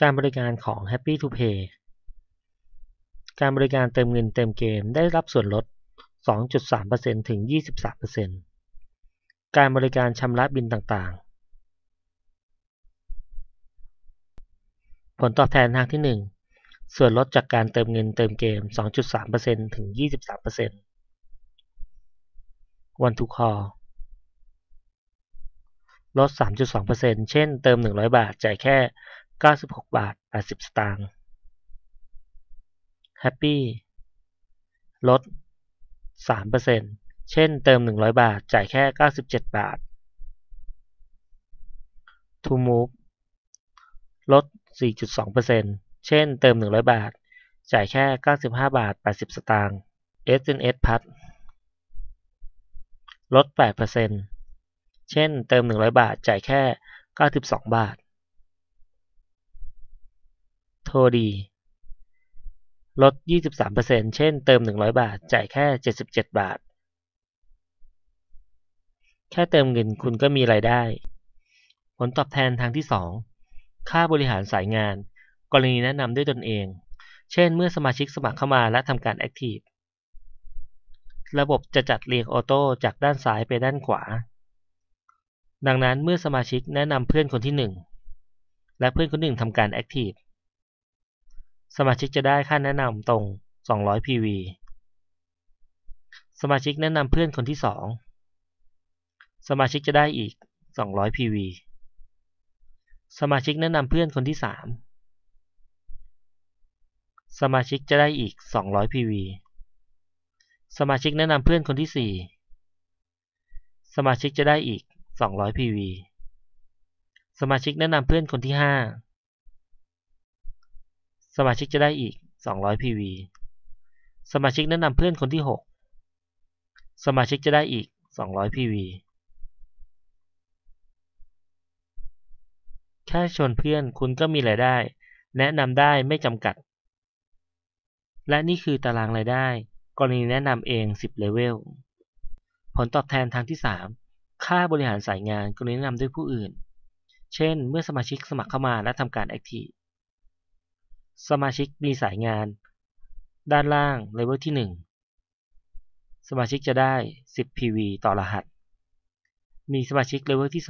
การบริการของ Happy to Pay การบริการเติมเงินเติมเกมได้รับส่วนลด 2.3%ถึง 23%การบริการชำระบินต่างๆ ผลตอบแทนทางที่ 1 ส่วนลดจากการเติมเงินเติมเกม 2.3%ถึง 23% One to Call ลด 3.2%เช่น เติม 100 บาท จ่ายแค่ 96 บาท 80 สตางค์ Happy ลด 3%เช่นเติม 100 บาท จ่ายแค่ 97 บาท To Move ลด 4.2%เช่นเติม 100 บาท จ่ายแค่ 95 บาท 80 สตางค์ SNS Plus ลด 8%เช่นเติม 100 บาท จ่ายแค่ 92 บาท โทรดี ลด 23%เช่นเติม 100 บาท จ่ายแค่ 77 บาท แค่เติมเงินคุณก็มีรายได้ ผลตอบแทนทางที่ 2 ค่าบริหารสายงาน กรณีแนะนำด้วยตนเอง เช่น เมื่อสมาชิกสมัครเข้ามาและทำการ Active ระบบจะจัดเรียงออโต้จากด้านซ้ายไปด้านขวา ดังนั้นเมื่อสมาชิกแนะนำเพื่อนคนที่ 1 และเพื่อนคนหนึ่งทำการ Active สมาชิกจะได้ค่าแนะนำตรง 200 PV สมาชิกแนะนำเพื่อนคนที่ 2 สมาชิกจะได้อีก 200 PV สมาชิกแนะนำเพื่อนคนที่ 3 สมาชิกจะได้อีก 200 PV สมาชิกแนะนำเพื่อนคนที่ 4 สมาชิกจะได้อีก 200 PV สมาชิกแนะนำเพื่อนคนที่ 5 สมาชิกจะได้อีก 200 PV สมาชิกแนะนำเพื่อนคนที่ 6 สมาชิกจะได้อีก 200 PV แค่ชวนเพื่อนคุณก็มีรายได้ แนะนำได้ไม่จำกัด และนี่คือตารางรายได้ กรณีแนะนำเอง 10 เลเวล ผลตอบแทนทางที่ 3 ค่าบริหารสายงานกรณีแนะนำด้วยผู้อื่น เช่น เมื่อสมาชิกสมัครเข้ามาและทำการ Active สมาชิกมีสายงาน ด้านล่างเลเวลที่ 1 สมาชิกจะได้ 10 PV ต่อรหัส มีสมาชิกเลเวลที่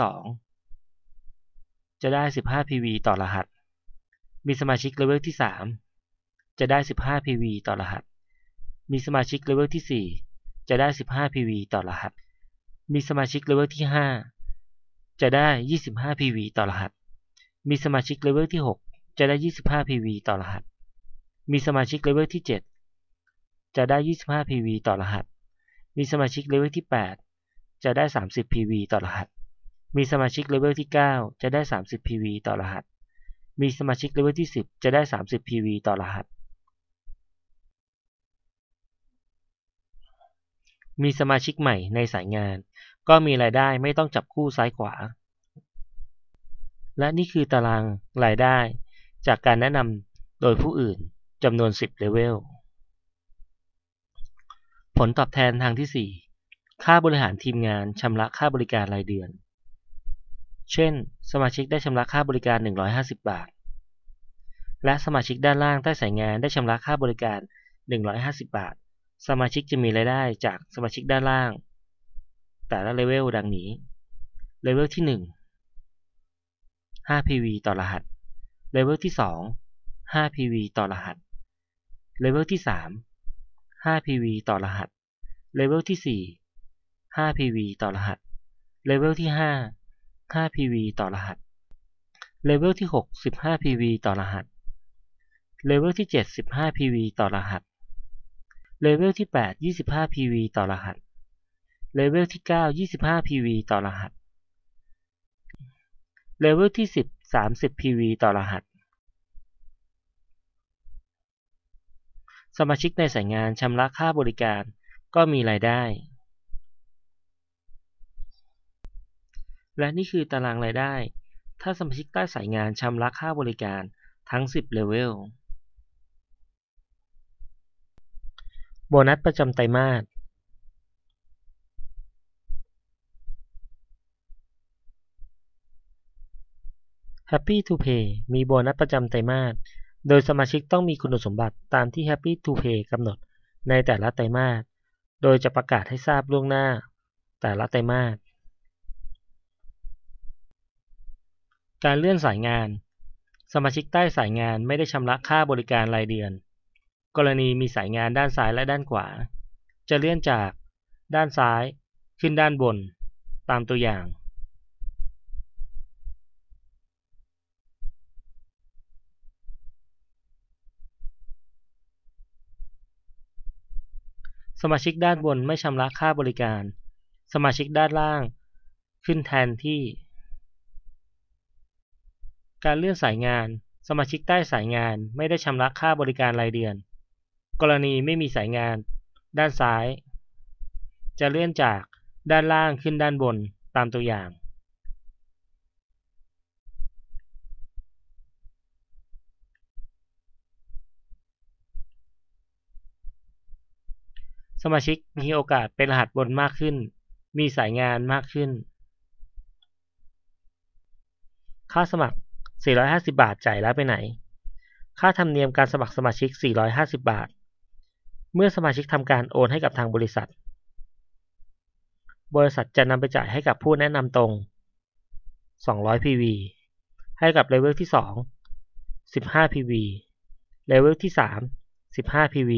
2 จะได้ 15 PV ต่อรหัส มีสมาชิกเลเวลที่ 3 จะได้ 15 PV ต่อรหัส มีสมาชิกเลเวลที่ 4 จะได้ 15 PV ต่อรหัส มีสมาชิกเลเวลที่ 5 จะได้ 25 PV ต่อรหัส มีสมาชิกเลเวลที่ 6 จะได้ 25 PV ต่อรหัส มีสมาชิกเลเวลที่ 7 จะได้ 25 PV ต่อรหัส มีสมาชิกเลเวลที่ 8 จะได้ 30 PV ต่อรหัส มีสมาชิกเลเวลที่ 9 จะได้ 30 PV ต่อรหัส มีสมาชิกเลเวลที่ 10 จะได้ 30 PV ต่อรหัส มีสมาชิกใหม่ในสายงาน ก็มีรายได้ไม่ต้องจับคู่ซ้ายขวา และนี่คือตารางรายได้ จากการแนะนำโดยผู้อื่นจำนวน 10เลเวล ผลตอบแทนทางที่ 4 ค่าบริหารทีมงานชำระค่าบริการรายเดือน เช่น สมาชิกได้ชำระค่าบริการ 150 บาท และสมาชิกด้านล่างใต้สายงานได้ชำระค่าบริการ 150 บาท สมาชิกจะมีรายได้จากสมาชิกด้านล่าง แต่ละเลเวลดังนี้ เลเวลที่ 1 5 PV ต่อรหัส เลเวลที่ 2 5 PV ต่อรหัส เลเวลที่ 3 5 PV ต่อรหัส เลเวลที่ 4 5 PV ต่อรหัส เลเวลที่ 5 5 PV ต่อรหัส เลเวลที่ 6 15 PV ต่อรหัส เลเวลที่ 7 15 PV ต่อรหัส เลเวลที่ 8 25 PV ต่อรหัส เลเวลที่ 9 25 PV ต่อรหัส เลเวลที่ 10 30 PV ต่อรหัส สมาชิกในสายงานชำระค่าบริการก็มีรายได้ และนี่คือตารางรายได้ ถ้าสมาชิกใต้สายงานชำระค่าบริการทั้ง 10เลเวล โบนัสประจำไตรมาส Happy to Pay มีโบนัสประจำไตรมาส โดยสมาชิกต้องมีคุณสมบัติตามที่ Happy to Pay กำหนดในแต่ละไตรมาส โดยจะประกาศให้ทราบล่วงหน้า แต่ละไตรมาส การเลื่อนสายงาน สมาชิกใต้สายงานไม่ได้ชำระค่าบริการรายเดือน กรณีมีสายงานด้านซ้ายและด้านขวา จะเลื่อนจากด้านซ้ายขึ้นด้านบน ตามตัวอย่าง สมาชิกด้านบนไม่ชำระค่าบริการ สมาชิกด้านล่าง ขึ้นแทนที่ การเลื่อนสายงาน สมาชิกใต้สายงานไม่ได้ชำระค่าบริการรายเดือน กรณีไม่มีสายงาน ด้านซ้าย จะเลื่อนจากด้านล่างขึ้นด้านบนตามตัวอย่าง สมาชิกมีโอกาสเป็นรหัสบนมากขึ้น มีสายงานมากขึ้น ค่าสมัคร 450 บาทจ่ายแล้วไปไหน ค่าธรรมเนียมการสมัครสมาชิก 450 บาท เมื่อสมาชิกทำการโอนให้กับทางบริษัท บริษัทจะนำไปจ่ายให้กับผู้แนะนำตรง 200 PV ให้กับเลเวลที่ 2 15 PV เลเวลที่ 3 15 PV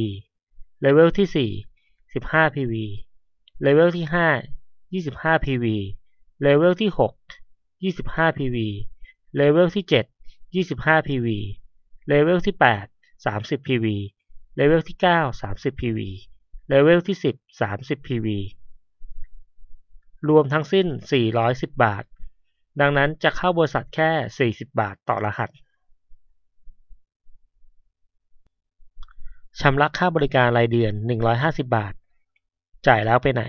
เลเวลที่ 4 15 PV เลเวลที่ 5 25 PV เลเวลที่ 6 25 PV เลเวลที่ 7 25 PV เลเวลที่ 8 30 PV เลเวลที่ 9 30 PV เลเวลที่ 10 30 PV รวมทั้งสิ้น 410 บาท ดังนั้นจะเข้าบริษัทแค่ 40 บาทต่อรหัสชำระค่าบริการรายเดือน 150 บาท จ่ายแล้วไปไหน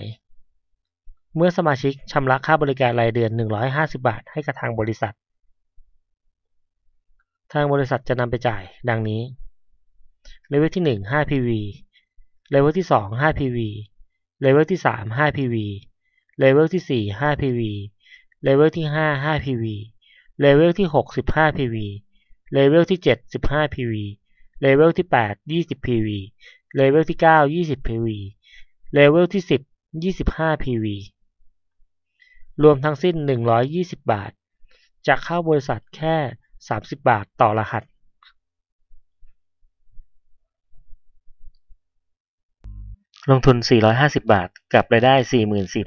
เมื่อสมาชิกชำระค่าบริการรายเดือน 150 บาท ให้กับทางบริษัท ทางบริษัทจะนำไปจ่ายดังนี้ เลเวลที่ 1 5 PV เลเวลที่ 2 5 PV เลเวลที่ 3 5 PV เลเวลที่ 4 5 PV เลเวลที่ 5 5 PV เลเวลที่ 6 15 PV เลเวลที่ 7 15 PV เลเวลที่ 8 20 PV เลเวลที่ 9 20 PV เลเวลที่ 10 25 PV รวมทั้งสิ้น 120 บาทจะเข้าบริษัทแค่ 30 บาทต่อรหัส ลงทุน 450 บาท กับรายได้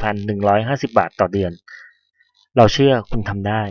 44,150 บาทต่อเดือน เราเชื่อคุณทำได้